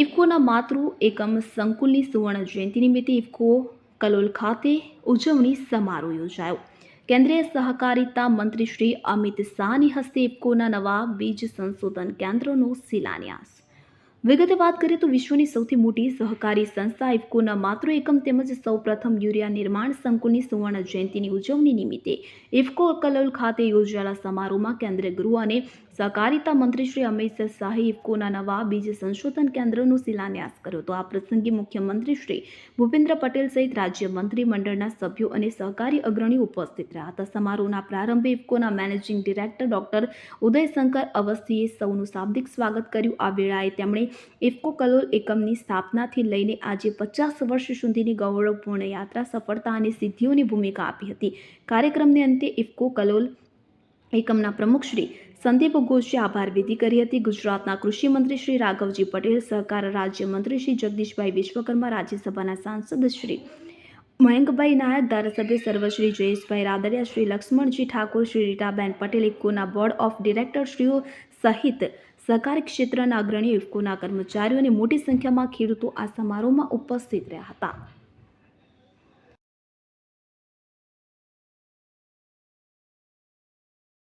ઇફકોના માતૃ એકમ સંકુલની સુવર્ણ જયંતિ નિમિત્તે ઇફકો કલોલ ખાતે ઉજવણી સમારોહ યોજાયો. કેન્દ્રીય સહકારિતા મંત્રી શ્રી અમિત શાહની હસ્તે ઇફકોના નવા બીજ સંશોધન કેન્દ્રનો શિલાન્યાસ. વિગતે વાત કરીએ તો વિશ્વની સૌથી મોટી સહકારી સંસ્થા ઇફકોના માતૃ એકમ તેમજ સૌપ્રથમ યુરિયા નિર્માણ સંકુલની સુવર્ણ જયંતિની ઉજવણી નિમિત્તે ઇફકો કલોલ ખાતે યોજાયેલા સમારોહમાં કેન્દ્રીય ગૃહ અને સહકારિતા મંત્રી શ્રી અમિત શાહે ઇફકોના નવા બીજ સંશોધન કેન્દ્રનો શિલાન્યાસ કર્યો તો આ પ્રસંગે મુખ્યમંત્રી શ્રી ભૂપેન્દ્ર પટેલ સહિત રાજ્ય મંત્રી મંડળના સભ્યો અને સહકારી અગ્રણીઓ ઉપસ્થિત રહ્યા હતા. સમારોહના પ્રારંભે ઇફકોના મેનેજિંગ ડિરેક્ટર ડોક્ટર ઉદયશંકર અવસ્થીએ સૌનું શાબ્દિક સ્વાગત કર્યું. આ વેળાએ તેમણે ઇફકો કલોલ એકમની સ્થાપનાથી લઈને આજે પચાસ વર્ષ સુધીની ગૌરવપૂર્ણ યાત્રા, સફળતા અને સિદ્ધિઓની ભૂમિકા આપી હતી. કાર્યક્રમને અંતે ઇફકો કલોલ એકમના પ્રમુખ શ્રી સંદીપ ઘોષે આભાર વિધિ કરી હતી. ગુજરાતના કૃષિ મંત્રી શ્રી રાઘવજી પટેલ, સહકાર રાજ્યમંત્રી શ્રી જગદીશભાઈ વિશ્વકર્મા, રાજ્યસભાના સાંસદ શ્રી મયંકભાઈ નાયક, ધારાસભ્ય સર્વશ્રી જયેશભાઈ રાદડિયા, શ્રી લક્ષ્મણજી ઠાકોર, શ્રી રીટાબેન પટેલ, ઇફકોના બોર્ડ ઓફ ડિરેક્ટરશ્રીઓ સહિત સહકારી ક્ષેત્રના અગ્રણીઓ ઇફકોના કર્મચારીઓ અને મોટી સંખ્યામાં ખેડૂતો આ સમારોહમાં ઉપસ્થિત રહ્યા હતા.